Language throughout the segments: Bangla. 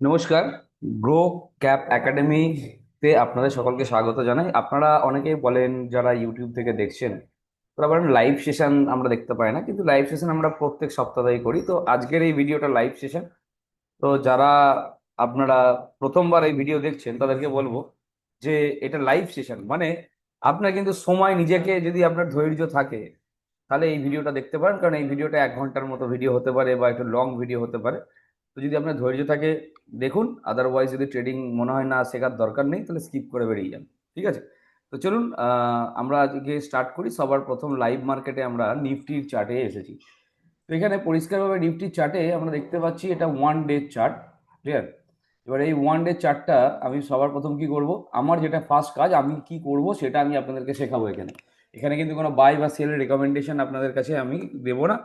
নমস্কার। গ্রো ক্যাপ একাডেমিতে আপনাদের সকলকে স্বাগত জানাই। আপনারা অনেকেই বলেন যারা ইউটিউব থেকে দেখছেন, তারা বলেন লাইভ সেশন আমরা দেখতে পাই না, কিন্তু লাইভ সেশন আমরা প্রত্যেক সপ্তাহেই করি। তো আজকের এই ভিডিওটা লাইভ সেশন তো যারা আপনারা প্রথমবার এই ভিডিও দেখছেন, তাদেরকে বলব যে এটা লাইভ সেশন মানে আপনার কিন্তু সময় নিজেকে যদি আপনার ধৈর্য থাকে, তাহলে এই ভিডিওটা দেখতে পারেন। কারণ এই ভিডিওটা এক ঘণ্টার মতো ভিডিও হতে পারে বা একটু লং ভিডিও হতে পারে। তো যদি আপনার ধৈর্য থাকে, দেখুন আদারওয়াইজ যদি ট্রেডিং মনে হয় না শেখার দরকার নেই, তাহলে স্কিপ করে বেরিয়ে যান, ঠিক আছে? তো চলুন আমরা আজকে স্টার্ট করি, সবার প্রথম লাইভ মার্কেটে আমরা নিফটির চার্টে এসেছি। তো এখানে পরিষ্কারভাবে নিফটির চার্টে আমরা দেখতে পাচ্ছি এটা ওয়ান ডে চার্ট ক্লিয়ার এবার এই ওয়ান ডে চার্টটা আমি সবার প্রথম কি করব? আমার যেটা ফার্স্ট কাজ, আমি কি করব সেটা আমি আপনাদেরকে শেখাবো এখানে। এখানে কিন্তু কোনো বাই বা সেল রেকমেন্ডেশন আপনাদের কাছে আমি দেবো না।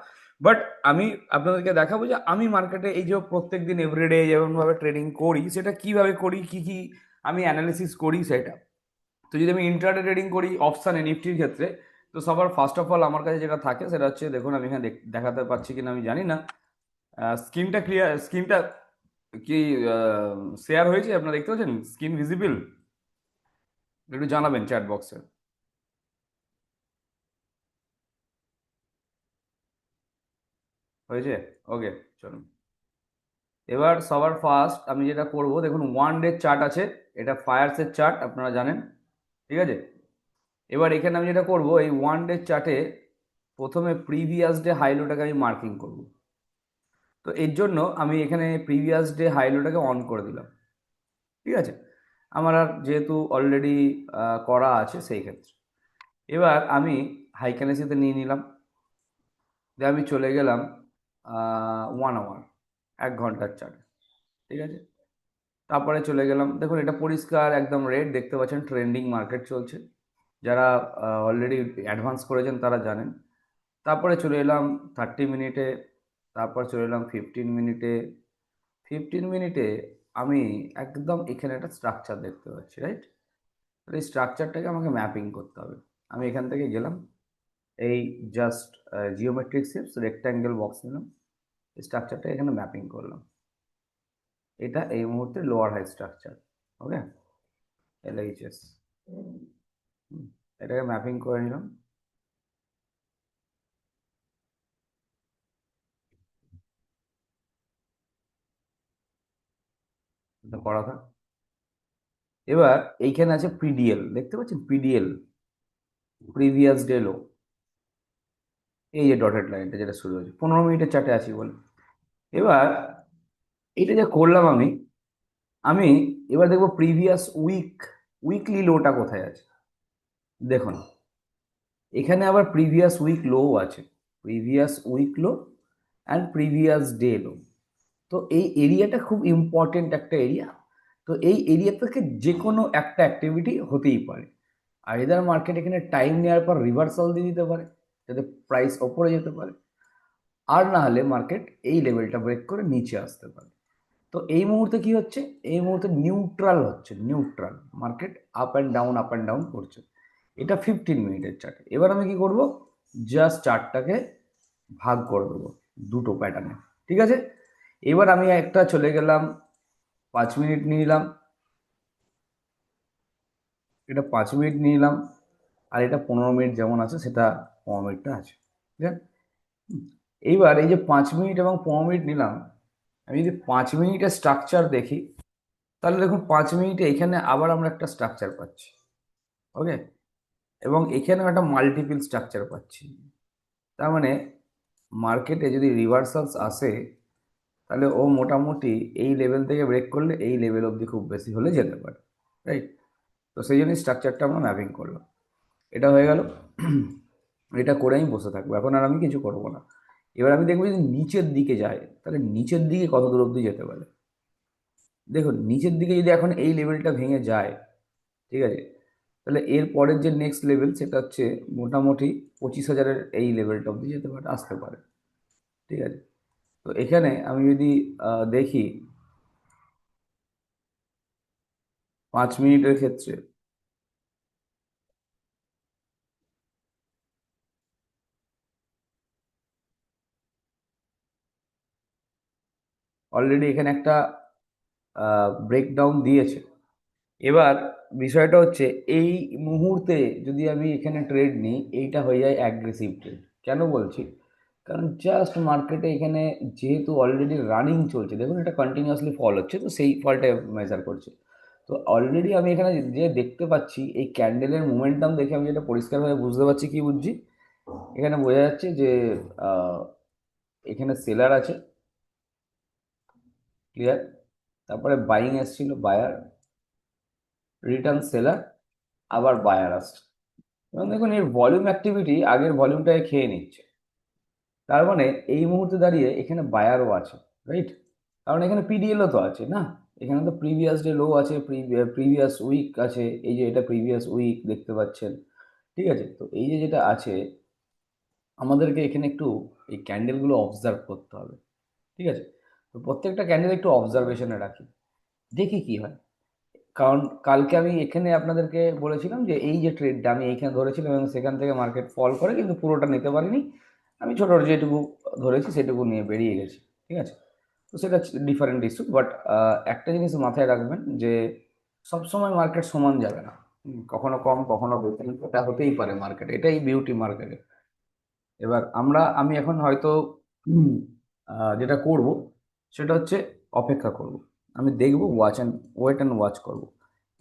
বাট আমি আপনাদেরকে দেখাবো যে আমি মার্কেটে এই যে প্রত্যেক দিন এভরিডে যেমনভাবে ট্রেডিং করি, সেটা কীভাবে করি, কি কি আমি অ্যানালিসিস করি সেটা। তো যদি আমি ইন্টারডে ট্রেডিং করি অপশানে নিফটির ক্ষেত্রে, তো সবার ফার্স্ট অফ অল আমার কাছে যেটা থাকে সেটা হচ্ছে, দেখুন আমি এখানে দেখ- দেখাতে পাচ্ছি কিনা আমি জানি না। স্ক্রিনটা ক্লিয়ার স্ক্রিনটা কি শেয়ার হয়েছে? আপনারা দেখতে পাচ্ছেন? স্ক্রিন ভিজিবল একটু জানাবেন চ্যাট বক্সে হয়েছে? ওকে চলুন এবার সবার ফার্স্ট আমি যেটা করব, দেখুন ওয়ান ডে চার্ট আছে, এটা ফায়ার্সের চার্ট আপনারা জানেন, ঠিক আছে? এবার এখানে আমি যেটা করব, এই ওয়ান ডে চার্টে প্রথমে প্রিভিয়াস ডে হাইলোটাকে আমি মার্কিং করব। তো এর জন্য আমি এখানে প্রিভিয়াস ডে হাইলোটাকে অন করে দিলাম, ঠিক আছে? আমার আর যেহেতু অলরেডি করা আছে সেই ক্ষেত্রে। এবার আমি হাইকানেসিতে নিয়ে নিলাম দিয়ে আমি চলে গেলাম ওয়ান আওয়ার এক ঘণ্টার চার্টে ঠিক আছে? তারপরে চলে গেলাম, দেখুন এটা পরিষ্কার, একদম রেড দেখতে পাচ্ছেন ট্রেন্ডিং মার্কেট চলছে। যারা অলরেডি অ্যাডভান্স করেছেন তারা জানেন। তারপরে চলে এলাম থার্টি মিনিটে তারপর চলে এলাম ফিফটিন মিনিটে ফিফটিন মিনিটে আমি একদম এখানে একটা স্ট্রাকচার দেখতে পাচ্ছি রাইট এই স্ট্রাকচারটাকে আমাকে ম্যাপিং করতে হবে। আমি এখান থেকে গেলাম, এই just geometric shapes rectangle box নিলাম। স্ট্রাকচারটা এখানে ম্যাপিং করলাম। এটা এই মুহূর্তে lower high structure okay LHS এটাকে ম্যাপিং করে নিলাম। করা থাক। এবার এইখানে আছে পিডিএল দেখতে পাচ্ছেন? পিডিএল প্রিভিয়াস ডে লো এই যে ডটেড লাইনটা যেটা শুরু হয়েছে, পনেরো মিনিটের চার্টে আছি বলে। এবার এটা যে করলাম আমি আমি এবার দেখব প্রিভিয়াস উইক উইকলি লোটা কোথায় আছে? দেখুন, এখানে আবার প্রিভিয়াস উইক লো আছে। Previous week low and previous day low তো এই এরিয়াটা খুব ইম্পর্টেন্ট একটা এরিয়া তো এই এরিয়া থেকে যে কোনো একটা অ্যাক্টিভিটি হতেই পারে। আর এদার মার্কেট এখানে টাইম নেওয়ার পর রিভার্সাল দিয়ে দিতে পারে, যাতে প্রাইস ওপরে যেতে পারে। আর না হলে মার্কেট এই লেভেলটা ব্রেক করে নিচে আসতে পারে। তো এই মুহূর্তে কি হচ্ছে? এই মুহূর্তে নিউট্রাল হচ্ছে neutral market up and down up and down করছে। এটা ফিফটিন মিনিটের চার্টে এবার আমি কি করব? জাস্ট চার্টটাকে ভাগ করে দেবো দুটো প্যাটার্নে ঠিক আছে? এবার আমি একটা চলে গেলাম, পাঁচ মিনিট নিলাম। এটা পাঁচ মিনিট নিলাম, আর এটা পনেরো মিনিট যেমন আছে, সেটা পনেরো মিনিটটা আছে। ঠিক আছে। এইবার এই যে পাঁচ মিনিট এবং পনেরো মিনিট নিলাম, আমি যদি পাঁচ মিনিটের স্ট্রাকচার দেখি, তাহলে দেখুন পাঁচ মিনিটে এখানে আবার আমরা একটা স্ট্রাকচার পাচ্ছি ওকে এবং এখানেও একটা মাল্টিপিল স্ট্রাকচার পাচ্ছি। তার মানে মার্কেটে যদি রিভার্সালস আসে, তাহলে ও মোটামুটি এই লেভেল থেকে ব্রেক করলে এই লেভেল অবধি খুব বেশি হলে যেতে পারে রাইট তো সেই জন্যই স্ট্রাকচারটা আমরা ম্যাপিং করলাম। এটা হয়ে গেল। এটা করে আমি বসে থাকব। এখন আর আমি কিছু করব না। এবার আমি দেখব যদি নিচের দিকে যায়, তাহলে নিচের দিকে কত দূর অবধি যেতে পারে? দেখুন, নিচের দিকে যদি এখন এই লেভেলটা ভেঙে যায়, ঠিক আছে? তাহলে এর পরের যে নেক্সট লেভেল সেটা হচ্ছে মোটামুটি পঁচিশ হাজারের এই লেভেলটা অবধি যেতে পারে, আসতে পারে, ঠিক আছে? তো এখানে আমি যদি দেখি, পাঁচ মিনিটের ক্ষেত্রে অলরেডি এখানে একটা ব্রেকডাউন দিয়েছে। এবার বিষয়টা হচ্ছে, এই মুহূর্তে যদি আমি এখানে ট্রেড নিই, এইটা হয়ে যায় অ্যাগ্রেসিভ ট্রেড কেন বলছি? কারণ জাস্ট মার্কেটে এখানে যেহেতু অলরেডি রানিং চলছে, দেখুন এটা কন্টিনিউয়াসলি ফল হচ্ছে, তো সেই ফলটা মেজার করছে। তো অলরেডি আমি এখানে যে দেখতে পাচ্ছি, এই ক্যান্ডেলের মোমেন্টাম দেখে আমি যেটা পরিষ্কারভাবে বুঝতে পারছি কি বুঝছি? এখানে বোঝা যাচ্ছে যে এখানে সেলার আছে। ক্লিয়ার তারপরে বাইং এসছিল বায়ার রিটার্ন সেলার আবার বায়ার আসছে। এবং দেখুন, এর ভলিউম অ্যাক্টিভিটি আগের ভলিউমটাকে খেয়ে নিচ্ছে। তার মানে এই মুহূর্তে দাঁড়িয়ে এখানে বায়ারও আছে রাইট কারণ এখানে পিডিএলও তো আছে না? এখানে তো প্রিভিয়াস ডে লো আছে প্রিভিয়াস উইক আছে, এই যে এটা প্রিভিয়াস উইক দেখতে পাচ্ছেন, ঠিক আছে? তো এই যে যেটা আছে, আমাদেরকে এখানে একটু এই ক্যান্ডেলগুলো অবজার্ভ করতে হবে, ঠিক আছে? তো প্রত্যেকটা ক্যান্ডেল একটু অবজারভেশনে রাখি। দেখি কি হয়। কারণ কালকে আমি এখানে আপনাদেরকে বলেছিলাম যে, এই যে ট্রেডটা আমি এইখানে ধরেছিলাম এবং সেখান থেকে মার্কেট ফল করে কিন্তু পুরোটা নিতে পারিনি। আমি ছোট যেটুকু ধরেছি সেটুকু নিয়ে বেরিয়ে গেছি, ঠিক আছে? তো সেটা ডিফারেন্ট ইস্যু বাট একটা জিনিস মাথায় রাখবেন যে, সবসময় মার্কেট সমান যাবে না। কখনো কম, কখনো বেশি, এটা হতেই পারে মার্কেট এটাই বিউটি মার্কেটে এবার আমরা, আমি এখন হয়তো যেটা করব সেটা হচ্ছে অপেক্ষা করব। আমি দেখব watch and wait and watch করব।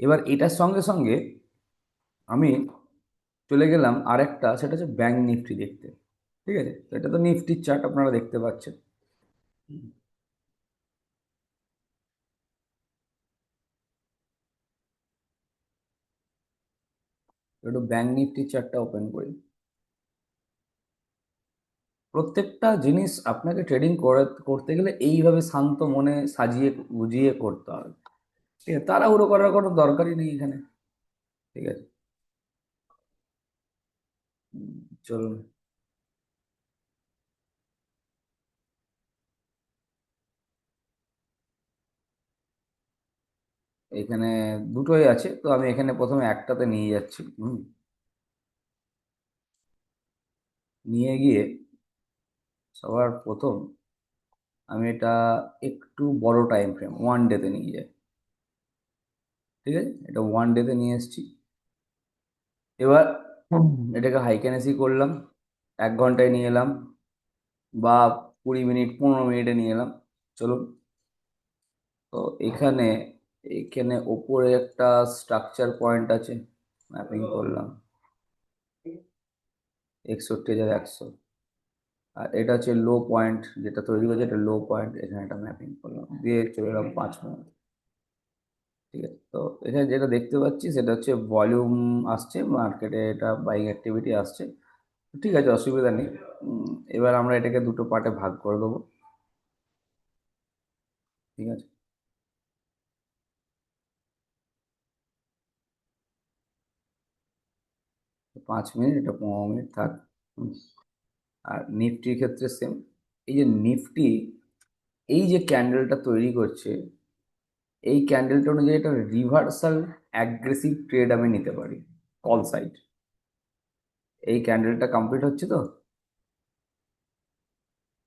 এবার এটার সঙ্গে সঙ্গে আমি চলে গেলাম আরেকটা, সেটা হচ্ছে ব্যাংক নিফটি দেখতে। ঠিক আছে? এটা তো নিফটির চার্ট আপনারা দেখতে পাচ্ছেন। একটু ব্যাংক নিফটির চার্টটা ওপেন করি। প্রত্যেকটা জিনিস আপনাকে ট্রেডিং করে, করতে গেলে এইভাবে শান্ত মনে সাজিয়ে, গুজিয়ে করতে হবে। ঠিক আছে? তাড়াহুড়ো করার কোনো দরকারই নেই এখানে। ঠিক আছে? চলুন। এখানে দুটোই আছে, তো আমি এখানে প্রথমে একটাতে নিয়ে যাচ্ছি। হুম। নিয়ে গিয়ে সবার প্রথম আমি এটা একটু বড় টাইম ফ্রেম ওয়ান ডেতে নিয়ে যাই। ঠিক আছে? এটা ওয়ান ডেতে নিয়ে এসেছি। এবার এটাকে হাইকেনেসি করলাম। এক ঘন্টায় নিয়ে এলাম বা কুড়ি মিনিট, পনেরো মিনিটে নিয়ে এলাম। চলুন। তো এখানে এখানে ওপরে একটা স্ট্রাকচার পয়েন্ট আছে। ম্যাপিং করলাম। একষট্টি হাজার একশো। আর এটা হচ্ছে লো পয়েন্ট যেটা তৈরি করেছে, এটা লো পয়েন্ট এখানে একটা ম্যাপিং করলাম। দিয়ে চলে এলাম পাঁচ মিনিট ঠিক আছে? তো এখানে যেটা দেখতে পাচ্ছি, সেটা হচ্ছে ভলিউম আসছে মার্কেটে এটা বাইং অ্যাক্টিভিটি আসছে। ঠিক আছে, অসুবিধা নেই। এবার আমরা এটাকে দুটো পার্টে ভাগ করে দেবো। ঠিক আছে? পাঁচ মিনিট এটা পনেরো মিনিট থাক। আর নিফটির ক্ষেত্রে সেম এই যে নিফটি, এই যে ক্যান্ডেলটা তৈরি করছে, এই ক্যান্ডেলটা অনুযায়ী একটা রিভার্সাল অ্যাগ্রেসিভ ট্রেড আমি নিতে পারি কল সাইড এই ক্যান্ডেলটা কমপ্লিট হচ্ছে তো?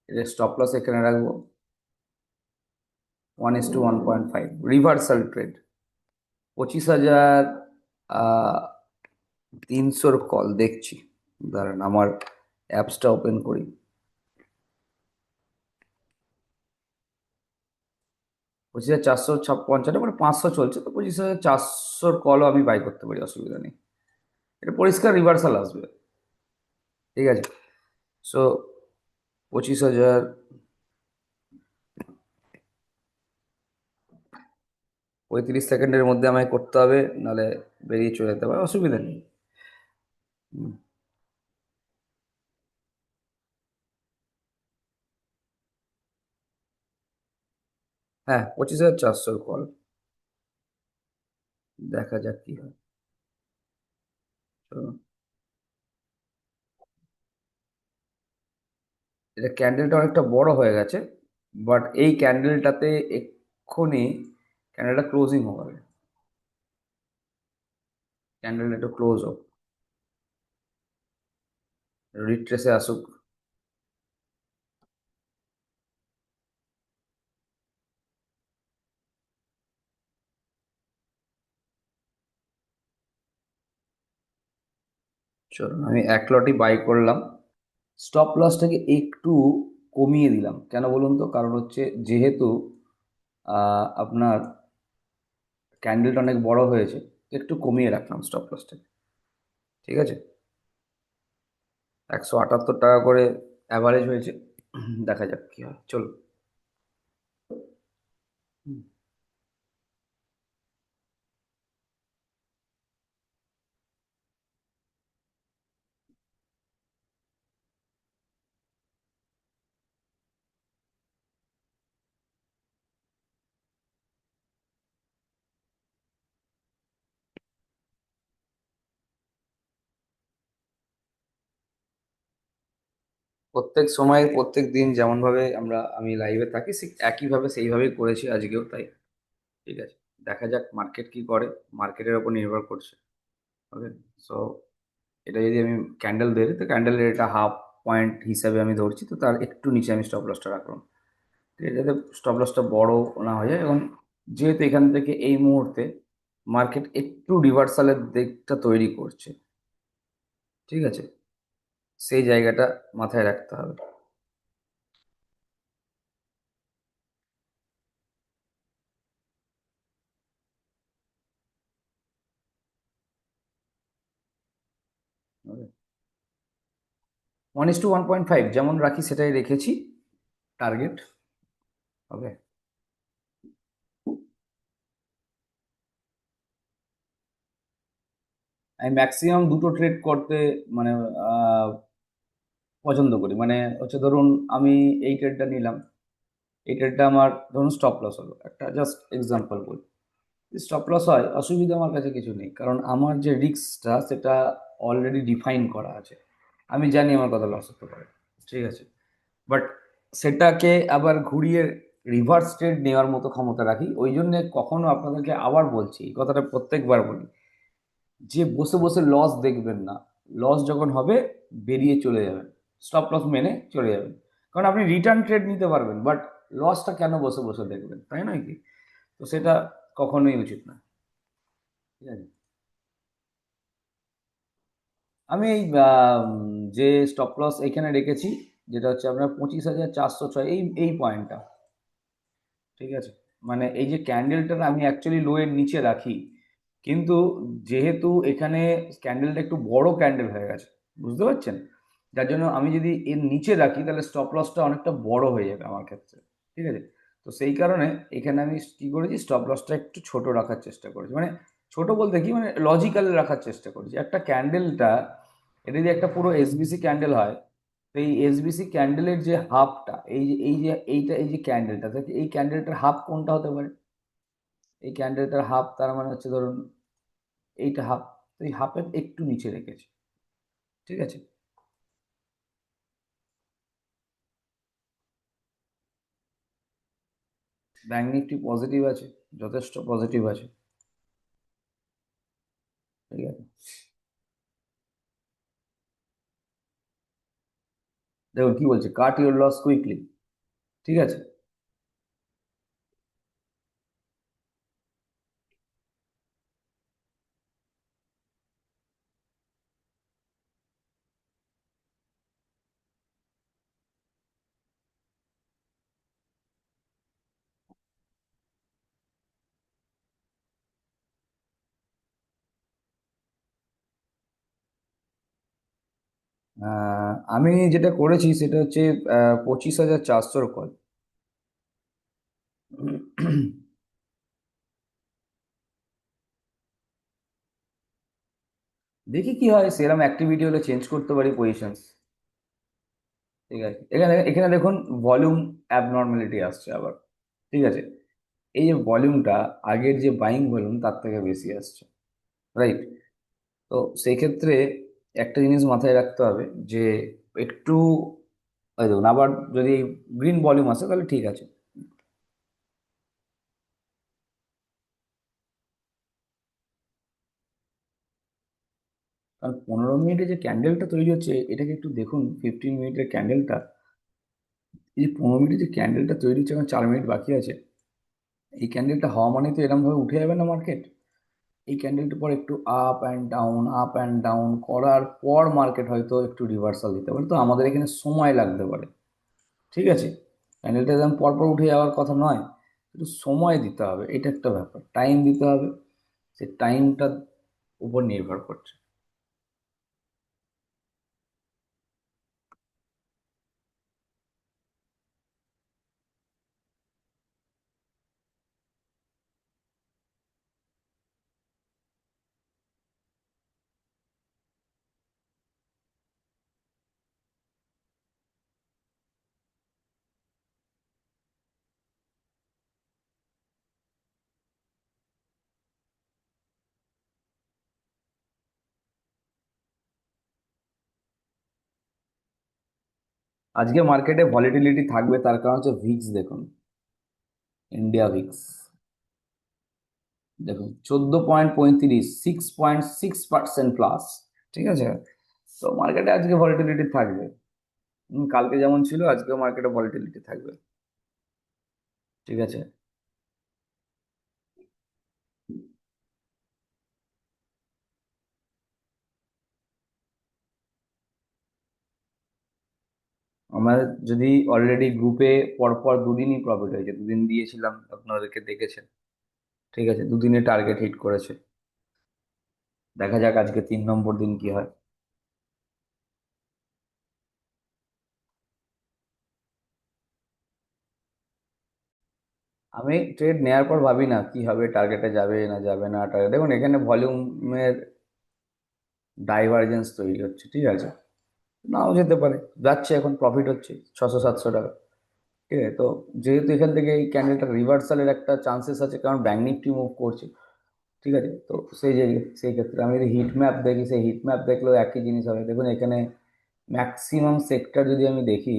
এটা স্টপ লস এখানে রাখব। One is to one point five reversal trade পঁচিশ হাজার তিনশোর কল দেখছি। দাঁড়ান, আমার অ্যাপসটা ওপেন করি। পঁচিশ হাজার চারশো পঞ্চান্ন মানে পাঁচশো চলছে, তো পঁচিশ হাজার চারশোর কলও আমি বাই করতে পারি, অসুবিধা নেই। এটা পরিষ্কার রিভার্সাল আসবে। ঠিক আছে? সো পঁচিশ হাজার পঁয়ত্রিশ সেকেন্ডের মধ্যে আমায় করতে হবে, নাহলে বেরিয়ে চলে যেতে পারে, অসুবিধা নেই। হ্যাঁ পঁচিশ হাজার চারশোর কল দেখা যাক কি হয়। চলো এটা ক্যান্ডেলটা অনেকটা বড় হয়ে গেছে বাট এই ক্যান্ডেলটাতে এক্ষুনি ক্যান্ডেলটা ক্লোজিং হবে ক্যান্ডেলটা একটু ক্লোজ হোক। রিট্রেসে আসুক। চলুন, আমি এক লটই বাই করলাম। স্টপ লসটাকে একটু কমিয়ে দিলাম। কেন বলুন তো? কারণ হচ্ছে যেহেতু আপনার ক্যান্ডেলটা অনেক বড় হয়েছে, একটু কমিয়ে রাখলাম স্টপ লসটাকে ঠিক আছে? একশো আটাত্তর টাকা করে অ্যাভারেজ হয়েছে। দেখা যাক কি হয়। চলুন। প্রত্যেক সময়, প্রত্যেক দিন যেমন ভাবে আমরা, আমি লাইভে থাকি, ঠিক একইভাবে সেইভাবেই করেছি আজকেও তাই। ঠিক আছে? দেখা যাক মার্কেট কি করে। মার্কেটের ওপর নির্ভর করছে। ওকে সো এটা যদি আমি ক্যান্ডেল ধরি, তো ক্যান্ডেলের এটা হাফ পয়েন্ট হিসাবে আমি ধরছি, তো তার একটু নিচে আমি স্টপ লসটা রাখলাম। ঠিক আছে? যাতে স্টপ লসটা বড় না হয়ে যায়। এবং যেহেতু এখান থেকে এই মুহূর্তে মার্কেট একটু রিভার্সালের দিকটা তৈরি করছে। ঠিক আছে? সেই জায়গাটা মাথায় রাখতে হবে। One is to one point five যেমন রাখি সেটাই রেখেছি টার্গেট ওকে আমি ম্যাক্সিমাম দুটো ট্রেড করতে মানে পছন্দ করি। মানে হচ্ছে ধরুন আমি এই ট্রেডটা নিলাম, এই ট্রেডটা আমার ধরুন স্টপ লস হলো। একটা জাস্ট এক্সাম্পল বলি। স্টপ লস হয়, অসুবিধা আমার কাছে কিছু নেই। কারণ আমার যে রিস্কটা সেটা অলরেডি ডিফাইন করা আছে। আমি জানি আমার কথা লস হতে পারে। ঠিক আছে? বাট সেটাকে আবার ঘুরিয়ে রিভার্স ট্রেড নেওয়ার মতো ক্ষমতা রাখি। ওই জন্যে কখনো আপনাদেরকে আবার বলছি, এই কথাটা প্রত্যেকবার বলি। যে বসে বসে লস দেখবেন না। লস যখন হবে, বেরিয়ে চলে যাবেন। স্টপ লস মেনে চলে যাবেন। কারণ আপনি রিটার্ন ট্রেড নিতে পারবেন বাট লসটা কেন বসে বসে দেখবেন? তাই নয় কি? তো সেটা কখনোই উচিত না। ঠিক আছে? আমি এই যে স্টপ লস এখানে রেখেছি, যেটা হচ্ছে আপনার পঁচিশ হাজার চারশো ছয়, এই এই পয়েন্টটা ঠিক আছে? মানে এই যে ক্যান্ডেলটা আমি অ্যাকচুয়ালি লো এর নিচে রাখি, কিন্তু যেহেতু এখানে ক্যান্ডেলটা একটু বড় ক্যান্ডেল হয়ে গেছে, বুঝতে পারছেন? যার জন্য আমি যদি এর নিচে রাখি, তাহলে স্টপ লসটা অনেকটা বড় হয়ে যাবে আমার ক্ষেত্রে, ঠিক আছে? তো সেই কারণে এখানে আমি কি করেছি স্টপ লসটা একটু ছোট রাখার চেষ্টা করেছি। মানে ছোট বলতে কি মানে লজিক্যাল রাখার চেষ্টা করেছি। একটা ক্যান্ডেলটা এটা যদি একটা পুরো এসবিসি ক্যান্ডেল হয়, তো এই এসবিসি ক্যান্ডেলের যে হাফটা এই যে এই যে, এইটা, এই যে ক্যান্ডেলটা এই ক্যান্ডেলটার হাফ কোনটা হতে পারে? এই ক্যান্ডেলটার হাফ তার মানে হচ্ছে ধরুন, এইটা হাফ তো এই হাফের একটু নিচে রেখেছি, ঠিক আছে? ব্যাঙ্ক নিফটি পজিটিভ আছে, যথেষ্ট পজিটিভ আছে। ঠিক আছে? দেখুন কি বলছে কাট ইউর লস কুইকলি ঠিক আছে? আমি যেটা করেছি সেটা হচ্ছে পঁচিশ হাজার চারশোর কল দেখি কি হয় সেরকম অ্যাক্টিভিটি হলে চেঞ্জ করতে পারি পজিশন ঠিক আছে? এখানে এখানে দেখুন ভলিউম অ্যাবনর্মালিটি আসছে আবার। ঠিক আছে? এই যে ভলিউমটা আগের যে বাইং ভলিউম তার থেকে বেশি আসছে। রাইট তো সেই ক্ষেত্রে একটা জিনিস মাথায় রাখতে হবে যে একটু ওই দেখুন, আবার যদি গ্রিন ভলিউম আসে, তাহলে ঠিক আছে। কারণ পনেরো মিনিটে যে ক্যান্ডেলটা তৈরি হচ্ছে, এটাকে একটু দেখুন ফিফটিন মিনিটের ক্যান্ডেলটা এই পনেরো মিনিটে যে ক্যান্ডেলটা তৈরি হচ্ছে, এখন চার মিনিট বাকি আছে, এই ক্যান্ডেলটা হওয়া মানে তো এরকমভাবে উঠে যাবে না মার্কেট এই ক্যান্ডেলটির পর একটু up and down up and down করার পর মার্কেট হয়তো একটু রিভার্সাল দিতে পারে। তো আমাদের এখানে সময় লাগতে পারে। ঠিক আছে? ক্যান্ডেলটা যেমন পরপর উঠে যাওয়ার কথা নয় একটু সময় দিতে হবে। এটা একটা ব্যাপার। টাইম দিতে হবে। সে টাইমটার উপর নির্ভর করছে। আজকে মার্কেটে ভলিটিলিটি থাকবে, তার কারণ হচ্ছে ভিক্স দেখুন। ইন্ডিয়া ভিক্স দেখুন, চোদ্দ পয়েন্ট পঁয়ত্রিশ six point six percent plus ঠিক আছে? তো মার্কেটে আজকে ভলিটিলিটি থাকবে। কালকে যেমন ছিল, আজকেও মার্কেটে ভলিটিলিটি থাকবে। ঠিক আছে? আমার যদি অলরেডি গ্রুপে পরপর দুদিনই প্রফিট হয়েছে। দুদিন দিয়েছিলাম, আপনাদেরকে দেখেছেন। ঠিক আছে, দুদিনে টার্গেট হিট করেছে। দেখা যাক আজকে তিন নম্বর দিন কি হয়। আমি ট্রেড নেওয়ার পর ভাবি না কি হবে টার্গেটে যাবে না যাবে না। টার্গেট দেখুন, এখানে ভলিউমের ডাইভারজেন্স তৈরি হচ্ছে, ঠিক আছে? নাও যেতে পারে। যাচ্ছে এখন প্রফিট হচ্ছে ছশো সাতশো টাকা। ঠিক আছে? তো যেহেতু এখান থেকে এই ক্যান্ডেলটা রিভার্সালের একটা চান্সেস আছে, কারণ ব্যাঙ্ক নিফটি মুভ করছে। ঠিক আছে? তো সেই যে, সেই ক্ষেত্রে আমি যদি হিট ম্যাপ দেখি, সেই হিট ম্যাপ দেখলেও একই জিনিস হবে। দেখুন, এখানে ম্যাক্সিমাম সেক্টর যদি আমি দেখি,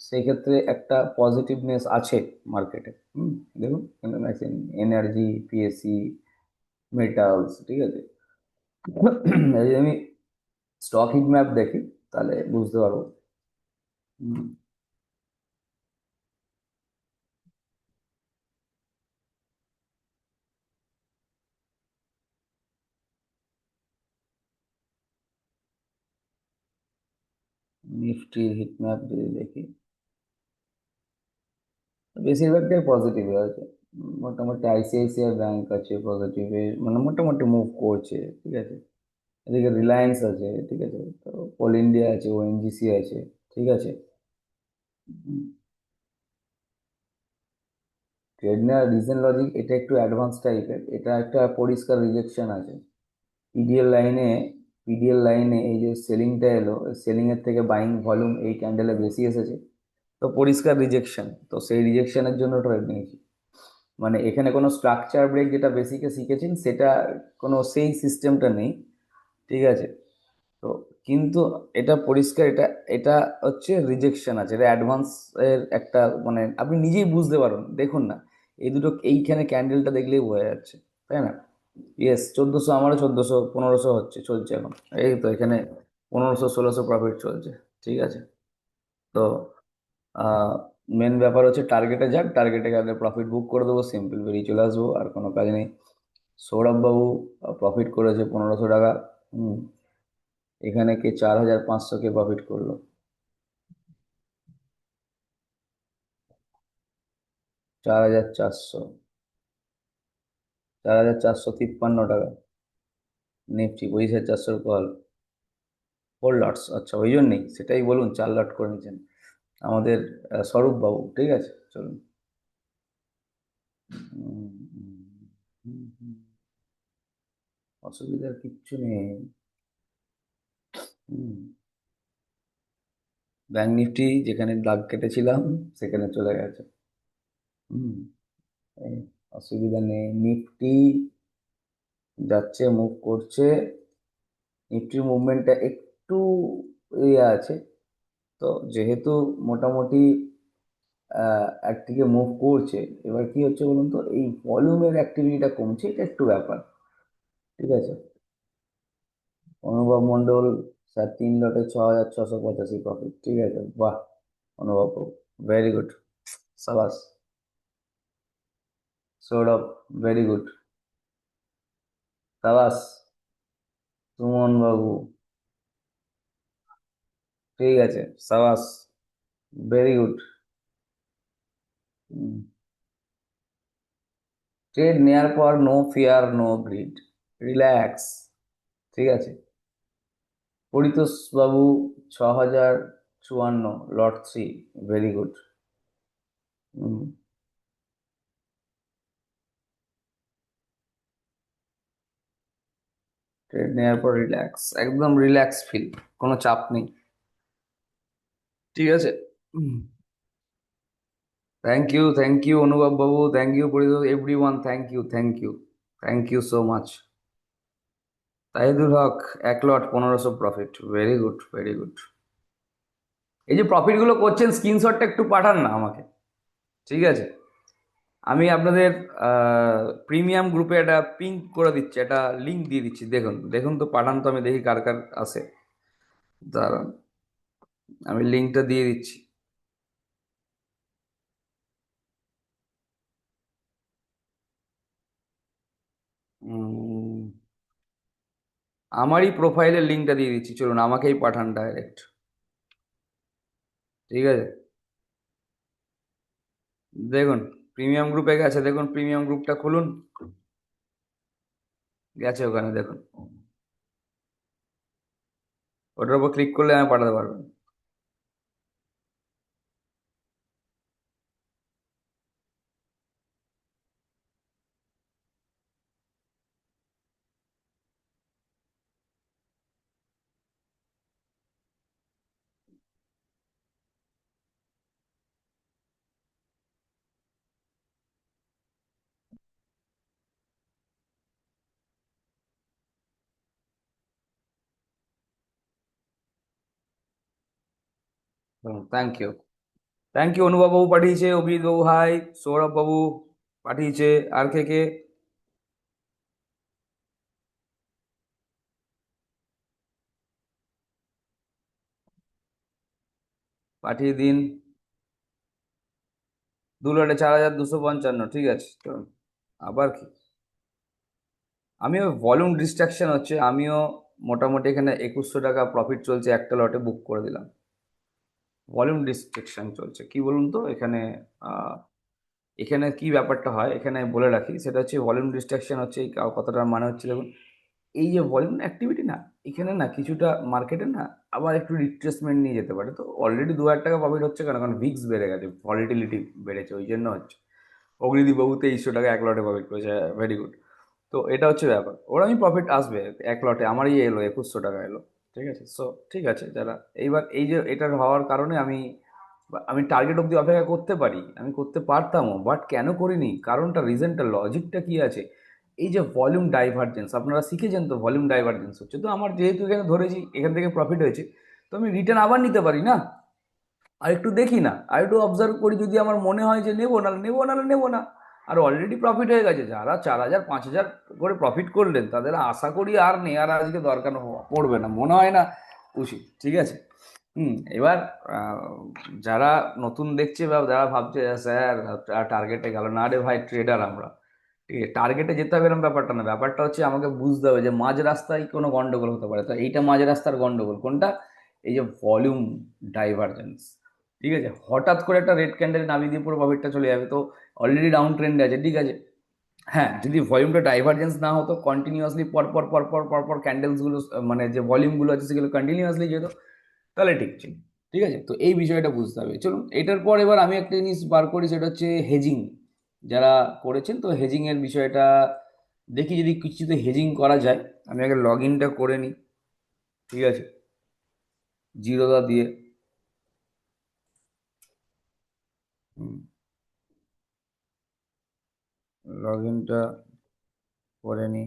সেই ক্ষেত্রে একটা পজিটিভনেস আছে মার্কেটে হুম? দেখুন এনার্জি পিএসসি মেটালস ঠিক আছে? আমি স্টক হিট ম্যাপ দেখি তাহলে বুঝতে পারব। হুম, নিফটির হিট ম্যাপ যদি দেখি। বেশিরভাগটাই পজিটিভ আছে মোটামুটি আইসিআইসিআই ব্যাংক আছে পজিটিভে মানে মোটামুটি মুভ করছে ঠিক আছে? এদিকে রিলায়েন্স আছে, ঠিক আছে? তো কোল ইন্ডিয়া আছে ওএনজিসি আছে, ঠিক আছে? ট্রেড নেওয়ার রিজন লজিক এটা একটু অ্যাডভান্স টাইপের এটা একটা পরিষ্কার রিজেকশন আছে। পিডিএল লাইনে পিডিএল লাইনে এই যে সেলিংটা এলো সেলিং এর থেকে বাইং ভলিউম এই ক্যান্ডেলে বেশি এসেছে। তো পরিষ্কার রিজেকশন তো সেই রিজেকশনের জন্য ট্রেড নিয়েছি। মানে এখানে কোনো স্ট্রাকচার ব্রেক যেটা বেসিকে শিখেছেন, সেটা কোনো সেই সিস্টেমটা নেই। ঠিক আছে? তো কিন্তু এটা পরিষ্কার, এটা এটা হচ্ছে রিজেকশন আছে। এটা অ্যাডভান্স এর একটা মানে আপনি নিজেই বুঝতে পারুন। দেখুন না, এই দুটো এইখানে ক্যান্ডেলটা দেখলেই বোঝা যাচ্ছে, তাই না? ইয়েস চোদ্দোশো আমারও চোদ্দোশো, পনেরোশো হচ্ছে, চলছে এখন। এই তো এখানে পনেরোশো, ষোলোশো প্রফিট চলছে, ঠিক আছে? তো মেন ব্যাপার হচ্ছে টার্গেটে যাক টার্গেটে গেলে প্রফিট বুক করে দেবো সিম্পল বেরিয়ে চলে আসব, আর কোনো কাজ নেই। সৌরভ বাবু প্রফিট করেছে পনেরোশো টাকা। হুম। এখানে কে চার হাজার পাঁচশো কে প্রফিট করল। চার হাজার চারশো। চার হাজার চারশো তিপ্পান্ন টাকা। নিফটি পঁচিশ হাজার চারশোর কল ফোর লটস আচ্ছা ওই জন্যই সেটাই বলুন চার লট করে নিয়েছেন। আমাদের স্বরূপ বাবু ঠিক আছে? চলুন। হুম, হুম। অসুবিধার কিচ্ছু নেই। হুম। ব্যাঙ্ক নিফটি যেখানে দাগ কেটেছিলাম সেখানে চলে গেছে। হুম। অসুবিধা নেই। নিফটি যাচ্ছে মুভ করছে। নিফটির মুভমেন্টটা একটু ইয়ে আছে। তো যেহেতু মোটামুটি আহ, একদিকে মুভ করছে এবার কি হচ্ছে বলুন তো? এই ভলিউমের অ্যাক্টিভিটিটা কমছে এটা একটু ব্যাপার। ঠিক আছে? অনুভব মণ্ডল স্যার তিন লটে ছ হাজার ছশো পঁচাশি প্রফিট ঠিক আছে? বাহ, অনুভব ভেরি গুড সাবাস। সৌরভ ভেরি গুড সাবাস, সুমন বাবু। ঠিক আছে, সাবাস ভেরি গুড ট্রেড নেয়ার পর no fear no greed relax ঠিক আছে? পরিতোষ বাবু ছ হাজার চুয়ান্ন lot three very good trade নেওয়ার পর রিল্যাক্স একদম রিল্যাক্স ফিল কোনো চাপ নেই। ঠিক আছে? Thank you thank you Anubhav Babu thank you Paritosh everyone thank you thank you thank you so much Tahidul Haque এক লট পনেরোশো profit very good very good এই যে প্রফিটগুলো করছেন স্ক্রিনশটটা একটু পাঠান না আমাকে। ঠিক আছে? আমি আপনাদের প্রিমিয়াম গ্রুপে একটা পিঙ্ক করে দিচ্ছি একটা লিঙ্ক দিয়ে দিচ্ছি। দেখুন দেখুন তো পাঠান তো আমি দেখি কার কার আছে। দাঁড়ান আমি লিঙ্কটা দিয়ে দিচ্ছি। উম, আমারই প্রোফাইলের লিঙ্কটা দিয়ে দিচ্ছি, চলুন আমাকেই পাঠান ডাইরেক্ট ঠিক আছে? দেখুন প্রিমিয়াম গ্রুপে গেছে, দেখুন প্রিমিয়াম গ্রুপটা খুলুন। গেছে ওখানে, দেখুন। ওটার উপর ক্লিক করলে আমি পাঠাতে পারবেন thank you thank you Anubhav বাবু পাঠিয়েছে অভিজিৎ বাবু হাই সৌরভ বাবু পাঠিয়েছে আর কে কে পাঠিয়ে দিন। দু লটে চার হাজার দুশো পঞ্চান্ন, ঠিক আছে। আবার কি? আমিও ভলিউম ডিস্ট্রাকশন হচ্ছে, আমিও মোটামুটি এখানে একুশশো টাকা প্রফিট চলছে, একটা লটে বুক করে দিলাম। ভলিউম ডিস্ট্রাকশন চলছে। কি বলুন তো? এখানে এখানে কি ব্যাপারটা হয়? এখানে বলে রাখি, সেটা হচ্ছে ভলিউম ডিস্ট্রাকশন হচ্ছে, এই কথাটার মানে হচ্ছে, দেখুন, এই যে ভলিউম অ্যাক্টিভিটি না, এখানে না কিছুটা মার্কেটে না আবার একটু রিট্রেসমেন্ট নিয়ে যেতে পারে। তো অলরেডি দু হাজার টাকা প্রফিট হচ্ছে কেন? কারণ ভিক্স বেড়ে গেছে ভলিটিলিটি বেড়েছে, ওই জন্য হচ্ছে। অগ্নিদীপ বাবু তেইশশো টাকা এক লটে প্রফিট করেছে ভেরি গুড তো এটা হচ্ছে ব্যাপার। ওরা আমি প্রফিট আসবে এক লটে, আমারই এলো, একুশশো টাকা এলো। ঠিক আছে? সো ঠিক আছে যারা এইবার এই যে এটার হওয়ার কারণে আমি আমি টার্গেট অবধি অপেক্ষা করতে পারি। আমি করতে পারতামও বাট কেন করিনি? কারণটা রিজনটা লজিকটা কী আছে? এই যে ভলিউম ডাইভারজেন্স আপনারা শিখেছেন তো ভলিউম ডাইভারজেন্স হচ্ছে। তো আমার যেহেতু এখানে ধরেছি, এখান থেকে প্রফিট হয়েছে, তো আমি রিটার্ন আবার নিতে পারি না? আর একটু দেখি না। আর একটু অবজার্ভ করি, যদি আমার মনে হয় যে নেব, নাহলে নেব নাহলে নেব না। আর অলরেডি প্রফিট হয়ে গেছে। যারা চার হাজার, পাঁচ হাজার করে প্রফিট করলেন, তাদের আশা করি আর নেওয়ার আজকে দরকার পড়বে না। মনে হয় না উচিত ঠিক আছে? হুম, এবার যারা নতুন দেখছে বা যারা ভাবছে স্যার টার্গেটে গেল না রে ভাই ট্রেডার আমরা। ঠিক আছে টার্গেটে যেতে হবে এরকম ব্যাপারটা না। ব্যাপারটা হচ্ছে আমাকে বুঝতে হবে যে মাঝ রাস্তায় কোনো গন্ডগোল হতে পারে। তো এইটা মাঝ রাস্তার গন্ডগোল। কোনটা? এই যে ভলিউম ডাইভারজেন্স ঠিক আছে? হঠাৎ করে একটা রেড ক্যান্ডেল নামিয়ে দিয়ে পুরো প্রফিটটা চলে যাবে। তো অলরেডি ডাউন ট্রেন্ডে আছে, ঠিক আছে? হ্যাঁ যদি ভলিউমটা ডাইভারজেন্স না হতো কন্টিনিউয়াসলি পরপর পরপর পরপর ক্যান্ডেলসগুলো মানে যে ভলিউমগুলো আছে সেগুলো কন্টিনিউয়াসলি যেত, তাহলে ঠিক ছিল, ঠিক আছে? তো এই বিষয়টা বুঝতে হবে। চলুন, এটার পর এবার আমি একটা জিনিস বার করি, সেটা হচ্ছে হেজিং যারা করেছেন, তো হেজিংয়ের বিষয়টা দেখি যদি কিছুতে হেজিং করা যায়। আমি আগে লগ ইনটা করে নিই, ঠিক আছে? জিরোদা দিয়ে। লগ ইনটা করে নিই